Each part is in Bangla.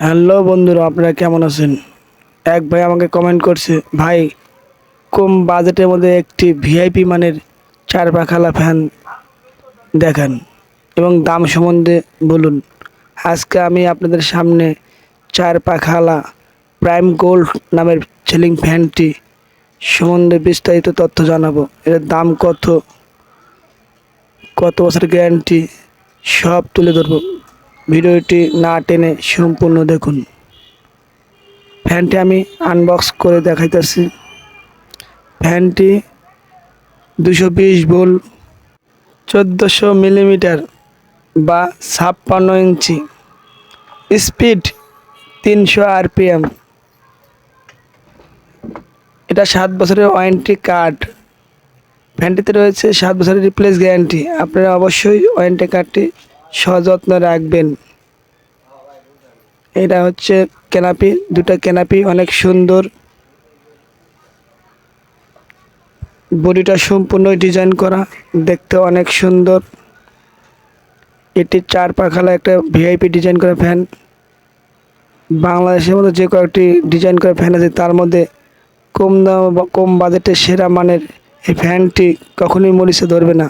হ্যালো বন্ধুরা, আপনারা কেমন আছেন? এক ভাই আমাকে কমেন্ট করছে, ভাই, কম বাজেটের মধ্যে একটি ভিআইপি মানের চার পাখালা ফ্যান দেখান এবং দাম সম্বন্ধে বলুন। আজকে আমি আপনাদের সামনে চার পাখালা প্রাইম গোল্ড নামের সিলিং ফ্যানটি সম্বন্ধে বিস্তারিত তথ্য জানাব। এর দাম কত? কত বছর গ্যারান্টি সব তুলে ধরবো। ভিডিওটি না টেনে সম্পূর্ণ দেখুন। ফ্যানটি আমি আনবক্স করে দেখাইতেছি। ফ্যানটি দুশো বিশ বোল চোদ্দোশো মিলিমিটার বা ছাপ্পান্ন ইঞ্চি। স্পিড তিনশো আরপিএম। এটা সাত বছরের ওয়ারেন্টি কার্ড। ফ্যানটিতে রয়েছে সাত বছরের রিপ্লেস গ্যারান্টি। আপনারা অবশ্যই ওয়ারেন্টি কার্ডটি সযত্ন রাখবেন। এটা হচ্ছে কেনাপি, দুটো কেনাপি অনেক সুন্দর। বডিটা সম্পূর্ণ ডিজাইন করা, দেখতে অনেক সুন্দর। এটি চার পাখালা একটা ভিআইপি ডিজাইন করা ফ্যান। বাংলাদেশের মধ্যে যে কয়েকটি ডিজাইন করা ফ্যান আছে, তার মধ্যে কম দাম কম বাজেটে সেরা মানের এই ফ্যানটি কখনোই মরিচে ধরবে না।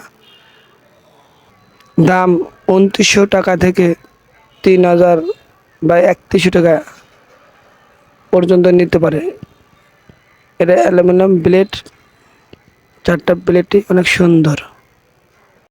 দাম উনত্রিশশো টাকা থেকে তিন হাজার বা একত্রিশশো টাকা পর্যন্ত নিতে পারে। এটা অ্যালুমিনিয়াম ব্লেড, চারটা প্লেটই অনেক সুন্দর।